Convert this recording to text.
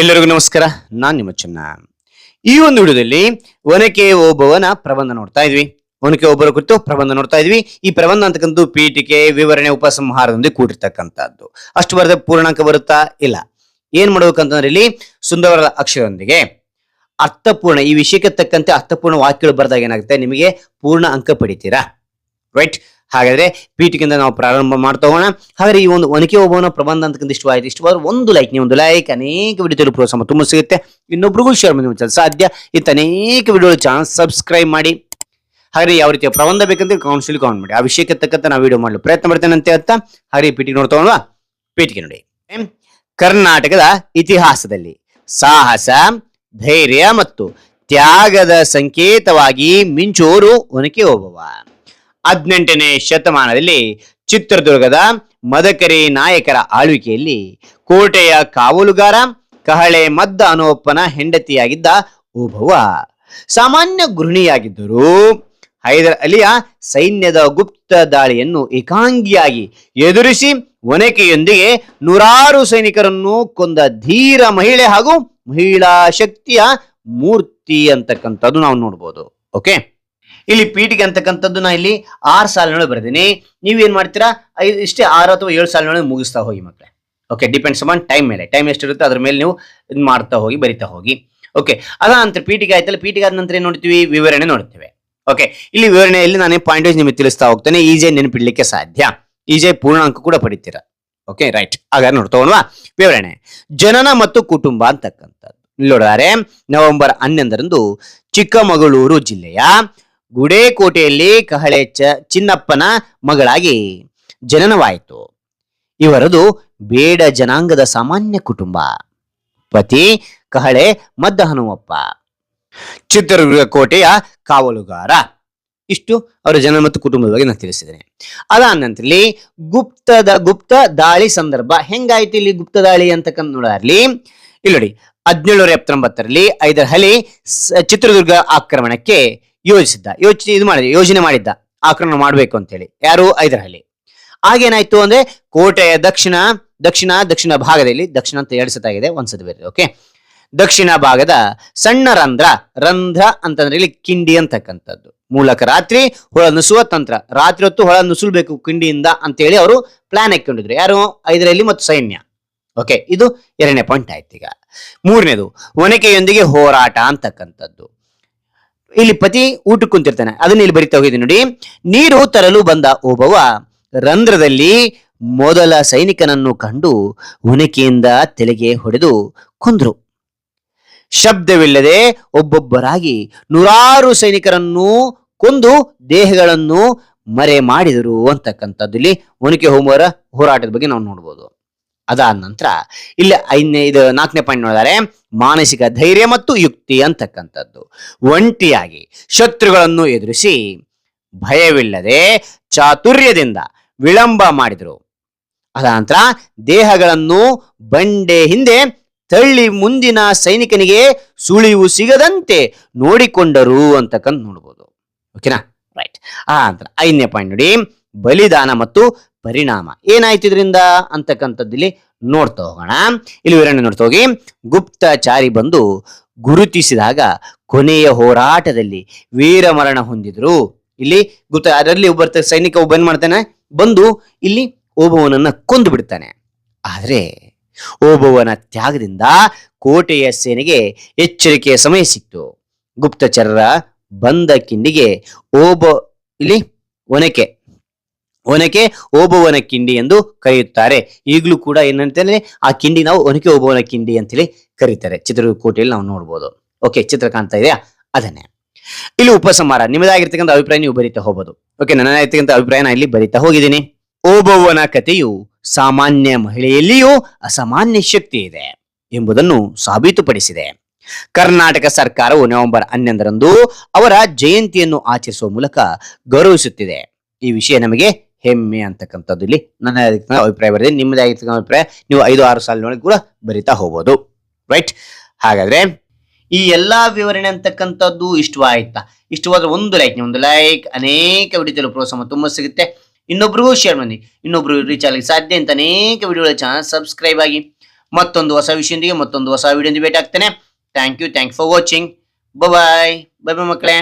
ಎಲ್ಲರಿಗೂ ನಮಸ್ಕಾರ. ನಾನ್ ನಿಮ್ಮ ಚೆನ್ನ. ಈ ಒಂದು ವಿಡಿಯೋದಲ್ಲಿ ಒನಕೆ ಒಬ್ಬವನ ಪ್ರಬಂಧ ನೋಡ್ತಾ ಇದ್ವಿ. ಒನಕೆ ಒಬ್ಬರ ಕುರಿತು ಪ್ರಬಂಧ ನೋಡ್ತಾ ಇದ್ವಿ. ಈ ಪ್ರಬಂಧ ಅಂತಕ್ಕಂಥ ಪೀಠಿಕೆ, ವಿವರಣೆ, ಉಪಸಂಹಾರದೊಂದಿಗೆ ಕೂಡಿರ್ತಕ್ಕಂಥದ್ದು. ಅಷ್ಟು ಬರದ ಪೂರ್ಣಾಂಕ ಬರುತ್ತಾ ಇಲ್ಲ. ಏನ್ ಮಾಡ್ಬೇಕಂತಂದ್ರೆ ಇಲ್ಲಿ ಸುಂದರವಾದ ಅಕ್ಷರದೊಂದಿಗೆ ಅರ್ಥಪೂರ್ಣ, ಈ ವಿಷಯಕ್ಕೆ ತಕ್ಕಂತೆ ಅರ್ಥಪೂರ್ಣ ವಾಕ್ಯಗಳು ಬರೆದಾಗ ಏನಾಗುತ್ತೆ? ನಿಮಗೆ ಪೂರ್ಣ ಅಂಕ ಪಡಿತೀರಾ? ರೈಟ್ ಹಾಗಾದ್ರೆ ಪೀಠಿಕೆಯಿಂದ ನಾವು ಪ್ರಾರಂಭ ಮಾಡ್ತಾ ಹೋಗೋಣ. ಹಾಗಾದ್ರೆ ಈ ಒಂದು ಒನಕೆ ಒಬ್ಬನ ಪ್ರಬಂಧ ಅಂತಕ್ಕಂಥ ಇಷ್ಟವಾಯಿತು. ಇಷ್ಟವಾದ್ರೆ ಒಂದು ಲೈಕ್ ನೀವು ಒಂದು ಲೈಕ್ ಅನೇಕ ವಿಡಿಯೋ ಪ್ರೋತ್ಸಾಹ ತುಂಬ ಸಿಗುತ್ತೆ. ಇನ್ನೊಬ್ರಿಗೂ ಶೇರ್ ಮಾಡಿ ಸಾಧ್ಯ. ಇಂಥ ಅನೇಕ ವಿಡಿಯೋ ಚಾನಲ್ ಸಬ್ಸ್ಕ್ರೈಬ್ ಮಾಡಿ. ಹಾಗೆ ಯಾವ ರೀತಿಯ ಪ್ರಬಂಧ ಬೇಕಂತ ಕೌನ್ಸಿಲ್ ಕೌಂಟ್ ಮಾಡಿ. ಆ ವಿಷಯಕ್ಕೆ ತಕ್ಕಂತೆ ನಾವು ವಿಡಿಯೋ ಮಾಡಲು ಪ್ರಯತ್ನ ಮಾಡ್ತೇನೆ ಅಂತ ಹೇಳ್ತಾ ಹಾಗೆ ಪೀಠಿಗೆ ನೋಡ್ತಾ ಪೀಠಿಗೆ ನೋಡಿ. ಕರ್ನಾಟಕದ ಇತಿಹಾಸದಲ್ಲಿ ಸಾಹಸ, ಧೈರ್ಯ ಮತ್ತು ತ್ಯಾಗದ ಸಂಕೇತವಾಗಿ ಮಿಂಚೋರು ಒನಕೆ ಓಬವ್ವ. ಹದಿನೆಂಟನೇ ಶತಮಾನದಲ್ಲಿ ಚಿತ್ರದುರ್ಗದ ಮದಕರಿ ನಾಯಕರ ಆಳ್ವಿಕೆಯಲ್ಲಿ ಕೋಟೆಯ ಕಾವಲುಗಾರ ಕಹಳೆ ಮದ್ದ ಅನೋಪನ ಹೆಂಡತಿಯಾಗಿದ್ದ ಓಬವ್ವ. ಸಾಮಾನ್ಯ ಗೃಹಿಣಿಯಾಗಿದ್ದರು ಹೈದರ್ ಅಲಿಯ ಸೈನ್ಯದ ಗುಪ್ತ ದಾಳಿಯನ್ನು ಏಕಾಂಗಿಯಾಗಿ ಎದುರಿಸಿ ಒನಕೆಯೊಂದಿಗೆ ನೂರಾರು ಸೈನಿಕರನ್ನು ಕೊಂದ ಧೀರ ಮಹಿಳೆ ಹಾಗೂ ಮಹಿಳಾ ಶಕ್ತಿಯ ಮೂರ್ತಿ ಅಂತಕ್ಕಂಥದ್ದು ನಾವು ನೋಡ್ಬೋದು. ಓಕೆ ಇಲ್ಲಿ ಪೀಠಿಗೆ ಅಂತಕ್ಕಂಥದ್ದು ನಾ ಇಲ್ಲಿ ಆರು ಸಾಲಿನೊಳಗೆ ಬರೆದೀನಿ. ನೀವೇನ್ ಮಾಡ್ತೀರಾ? ಐದು ಇಷ್ಟೇ ಆರು ಅಥವಾ ಏಳು ಸಾಲಿನೊಳಗೆ ಮುಗಿಸ್ತಾ ಹೋಗಿ ಮಕ್ಕಳೇ ಓಕೆ ಡಿಪೆಂಡ್ಸ್ ಅಪಾನ್ ಟೈಮ್ ಮೇಲೆ. ಟೈಮ್ ಎಷ್ಟಿರುತ್ತೆ ಅದ್ರ ಮೇಲೆ ನೀವು ಇದು ಮಾಡ್ತಾ ಹೋಗಿ, ಬರಿತಾ ಹೋಗಿ. ಓಕೆ ಅದ ನಂತರ ಪೀಠಿಗೆ ಆಯ್ತಲ್ಲ, ಪೀಠಿಗೆ ಆದ ನಂತರ ಏನ್ ನೋಡ್ತೀವಿ? ವಿವರಣೆ ನೋಡ್ತೇವೆ. ಓಕೆ ಇಲ್ಲಿ ವಿವರಣೆಯಲ್ಲಿ ನಾನೇ ಪಾಯಿಂಟೇಜ್ ನಿಮಗೆ ತಿಳಿಸ್ತಾ ಹೋಗ್ತೇನೆ. ಈಜೆ ನೆನಪಿಡ್ಲಿಕ್ಕೆ ಸಾಧ್ಯ. ಈಜೆ ಪೂರ್ಣಾಂಕ ಕೂಡ ಪಡಿತೀರಾ? ಓಕೆ ರೈಟ್ ಹಾಗಾದ್ರೆ ನೋಡ್ತೋಣವಾ ವಿವರಣೆ. ಜನನ ಮತ್ತು ಕುಟುಂಬ ಅಂತಕ್ಕಂಥದ್ದು. ನೋಡಿದರೆ. ನವೆಂಬರ್ ಹನ್ನೊಂದರಂದು ಚಿಕ್ಕಮಗಳೂರು ಜಿಲ್ಲೆಯ ಗುಡೇಕೋಟೆಯಲ್ಲಿ ಕಹಳೆ ಚ ಚಿನ್ನಪ್ಪನ ಮಗಳಾಗಿ ಜನನವಾಯಿತು. ಇವರದು ಬೇಡ ಜನಾಂಗದ ಸಾಮಾನ್ಯ ಕುಟುಂಬ. ಪತಿ ಕಹಳೆ ಮದ್ದ ಹನುಮಪ್ಪ ಚಿತ್ರದುರ್ಗ ಕೋಟೆಯ ಕಾವಲುಗಾರ. ಇಷ್ಟು ಅವರ ಜನ ಮತ್ತು ಕುಟುಂಬದ ಬಗ್ಗೆ ನಾನು ತಿಳಿಸಿದ್ದೇನೆ. ಅದಾದ ನಂತರ ಗುಪ್ತದ ಗುಪ್ತ ದಾಳಿ ಸಂದರ್ಭ ಹೆಂಗಾಯ್ತು ಇಲ್ಲಿ ಗುಪ್ತ ದಾಳಿ ಅಂತಕ್ಕಂಥ ನೋಡಾರ್ಲಿ ಇಲ್ಲಿ ನೋಡಿ ಹದಿನೇಳುನೂರ ಎಪ್ಪತ್ತೊಂಬತ್ತರಲ್ಲಿ ಐದರ ಹಲಿ ಚಿತ್ರದುರ್ಗ ಆಕ್ರಮಣಕ್ಕೆ ಯೋಜಿಸಿದ್ದ ಯೋಚನೆ ಇದು ಮಾಡಿದ ಯೋಜನೆ ಮಾಡಿದ್ದ, ಆಕ್ರಮಣ ಮಾಡಬೇಕು ಅಂತೇಳಿ. ಯಾರು? ಐದರ ಹಲಿ ಆಗೇನಾಯ್ತು ಅಂದ್ರೆ ಕೋಟೆಯ ದಕ್ಷಿಣ ದಕ್ಷಿಣ ದಕ್ಷಿಣ ಭಾಗದಲ್ಲಿ, ದಕ್ಷಿಣ ಅಂತ ಎರಡು ಸತಾಗಿದೆ ಒಂದ್ಸತಿ ಬೇರೆ ಓಕೆ ದಕ್ಷಿಣ ಭಾಗದ ಸಣ್ಣ ರಂಧ್ರ ರಂಧ್ರ ಅಂತಂದ್ರೆ ಇಲ್ಲಿ ಕಿಂಡಿ ಅಂತಕ್ಕಂಥದ್ದು. ಮೂಲಕ ರಾತ್ರಿ ಹೊಳ ನುಸುವ ತಂತ್ರ, ರಾತ್ರಿ ಹೊತ್ತು ಹೊಳ ನುಸುಳ್ಬೇಕು ಕಿಂಡಿಯಿಂದ ಅಂತೇಳಿ ಅವರು ಪ್ಲಾನ್ ಹಾಕೊಂಡಿದ್ರು ಯಾರು? ಐದರಲ್ಲಿ ಮತ್ತು ಸೈನ್ಯ. ಓಕೆ ಇದು ಎರಡನೇ ಪಾಯಿಂಟ್ ಆಯ್ತು ಈಗ. ಮೂರನೇದು, ಒನಕೆಯೊಂದಿಗೆ ಹೋರಾಟ ಅಂತಕ್ಕಂಥದ್ದು. ಇಲ್ಲಿ ಪತಿ ಊಟಕ್ಕೆ ಕುಂತಿರ್ತಾನೆ. ಅದನ್ನ ಇಲ್ಲಿ ಬರಿತಾ ಹೋಗಿದ್ದೀನಿ ನೋಡಿ. ನೀರು ತರಲು ಬಂದ ಓಬವ್ವ ರಂಧ್ರದಲ್ಲಿ ಮೊದಲ ಸೈನಿಕನನ್ನು ಕಂಡು ಉನಕೆಯಿಂದ ತಲೆಗೆ ಹೊಡೆದು ಕೊಂದ್ರು. ಶಬ್ದವಿಲ್ಲದೆ ಒಬ್ಬೊಬ್ಬರಾಗಿ ನೂರಾರು ಸೈನಿಕರನ್ನು ಕೊಂದು ದೇಹಗಳನ್ನು ಮರೆ ಮಾಡಿದರು ಅಂತಕ್ಕಂಥದ್ದು. ಇಲ್ಲಿ ಒನಕೆ ಹೋಮರ ಹೋರಾಟದ ಬಗ್ಗೆ ನಾವು ನೋಡ್ಬೋದು. ಅದಾದ ನಂತರ ಇಲ್ಲಿ ಐದನೇ, ಇದು ನಾಲ್ಕನೇ ಪಾಯಿಂಟ್ ನೋಡಿದರೆ, ಮಾನಸಿಕ ಧೈರ್ಯ ಮತ್ತು ಯುಕ್ತಿ ಅಂತಕ್ಕಂಥದ್ದು. ಒಂಟಿಯಾಗಿ ಶತ್ರುಗಳನ್ನು ಎದುರಿಸಿ ಭಯವಿಲ್ಲದೆ ಚಾತುರ್ಯದಿಂದ ವಿಳಂಬ ಮಾಡಿದರು. ಅದ ನಂತರ ದೇಹಗಳನ್ನು ಬಂಡೆ ಹಿಂದೆ ತಳ್ಳಿ ಮುಂದಿನ ಸೈನಿಕನಿಗೆ ಸುಳಿವು ಸಿಗದಂತೆ ನೋಡಿಕೊಂಡರು ಅಂತಕ್ಕಂಥ ನೋಡ್ಬೋದು. ಓಕೆನಾ ರೈಟ್ ಆ ನಂತರ ಐದನೇ ಪಾಯಿಂಟ್ ನೋಡಿ, ಬಲಿದಾನ ಮತ್ತು ಪರಿಣಾಮ. ಏನಾಯ್ತು ಇದರಿಂದ? ಅಂತಕ್ಕಂಥದ್ದು ಇಲ್ಲಿ ನೋಡ್ತಾ ಹೋಗೋಣ. ಇಲ್ಲಿ ವಿವರಣೆ ನೋಡ್ತಾ ಹೋಗಿ. ಗುಪ್ತಚಾರಿ ಬಂದು ಗುರುತಿಸಿದಾಗ ಕೊನೆಯ ಹೋರಾಟದಲ್ಲಿ ವೀರಮರಣ ಹೊಂದಿದ್ರು. ಇಲ್ಲಿ ಗುಪ್ತ, ಅದರಲ್ಲಿ ಒಬ್ಬ ಸೈನಿಕ, ಒಬ್ಬ ಏನ್ ಮಾಡ್ತಾನೆ? ಬಂದು ಇಲ್ಲಿ ಓಬವನನ್ನ ಕೊಂದು ಬಿಡ್ತಾನೆ. ಆದ್ರೆ ಓಬವ್ವನ ತ್ಯಾಗದಿಂದ ಕೋಟೆಯ ಸೇನೆಗೆ ಎಚ್ಚರಿಕೆಯ ಸಮಯ ಸಿಕ್ತು. ಗುಪ್ತಚರರ ಬಂದ ಕಿಂಡಿಗೆ ಓಬ, ಇಲ್ಲಿ ಒನಕೆ ಒನಕೆ ಓಬವ್ವನ ಕಿಂಡಿ ಎಂದು ಕರೆಯುತ್ತಾರೆ. ಈಗಲೂ ಕೂಡ ಏನಂತಂದ್ರೆ ಆ ಕಿಂಡಿ ನಾವು ಒನಕೆ ಓಬವನ ಕಿಂಡಿ ಅಂತೇಳಿ ಕರೀತಾರೆ. ಚಿತ್ರದುರ್ಗ ಕೋಟೆಯಲ್ಲಿ ನಾವು ನೋಡ್ಬೋದು. ಓಕೆ ಚಿತ್ರ ಕಾಣ್ತಾ ಇದೆಯಾ? ಅದನ್ನೇ. ಇಲ್ಲಿ ಉಪಸಂಹಾರ. ನಿಮ್ಮದಾಗಿರ್ತಕ್ಕಂಥ ಅಭಿಪ್ರಾಯ ನೀವು ಬರೀತಾ ಹೋಗ್ಬೋದು. ಓಕೆ ನನ್ನದಾಗಿರ್ತಕ್ಕಂಥ ಅಭಿಪ್ರಾಯ ನಾನು ಇಲ್ಲಿ ಬರೀತಾ ಹೋಗಿದ್ದೀನಿ. ಓಬವ್ವನ ಕಥೆಯು ಸಾಮಾನ್ಯ ಮಹಿಳೆಯಲ್ಲಿಯೂ ಅಸಾಮಾನ್ಯ ಶಕ್ತಿ ಇದೆ ಎಂಬುದನ್ನು ಸಾಬೀತುಪಡಿಸಿದೆ. ಕರ್ನಾಟಕ ಸರ್ಕಾರವು ನವೆಂಬರ್ ಹನ್ನೊಂದರಂದು ಅವರ ಜಯಂತಿಯನ್ನು ಆಚರಿಸುವ ಮೂಲಕ ಗೌರವಿಸುತ್ತಿದೆ. ಈ ವಿಷಯ ನಮಗೆ ಹೆಮ್ಮೆ ಅಂತಕ್ಕಂಥದ್ದು ಇಲ್ಲಿ. ನನ್ನ ಅಭಿಪ್ರಾಯ ಬರೆದಿದೆ ನಿಮ್ಮದಾಗಿರ್ತಕ್ಕಂಥ ಅಭಿಪ್ರಾಯ. ನೀವು ಐದು, ಆರು ಸಾಲಿನೊಳಗೆ ಕೂಡ ಬರಿತಾ ಹೋಗ್ಬೋದು. ರೈಟ್ ಹಾಗಾದ್ರೆ ಈ ಎಲ್ಲಾ ವಿವರಣೆ ಅಂತಕ್ಕಂಥದ್ದು ಇಷ್ಟವಾಯ್ತಾ? ಇಷ್ಟವಾದ್ರೆ ಒಂದು ಲೈಕ್ ಒಂದು ಲೈಕ್ ಅನೇಕ ವಿಡಿಯೋದಲ್ಲಿ ಪ್ರೋತ್ಸಾಹ ತುಂಬ ಸಿಗುತ್ತೆ. ಇನ್ನೊಬ್ರಿಗೂ ಶೇರ್ ಮಾಡಿ. ಇನ್ನೊಬ್ರು ರೀಚ್ ಆಗಲಿಕ್ಕೆ ಸಾಧ್ಯ ಅಂತ ಅನೇಕ ವಿಡಿಯೋಗಳ ಚಾನಲ್ ಸಬ್ಸ್ಕ್ರೈಬ್ ಆಗಿ ಮತ್ತೊಂದು ಹೊಸ ವಿಷಯದೊಂದಿಗೆ ಮತ್ತೊಂದು ಹೊಸ ವಿಡಿಯೋ ಭೇಟಿ ಆಗ್ತೇನೆ. Thank you thank for watching bye bye bye ಮಕ್ಕಳೇ.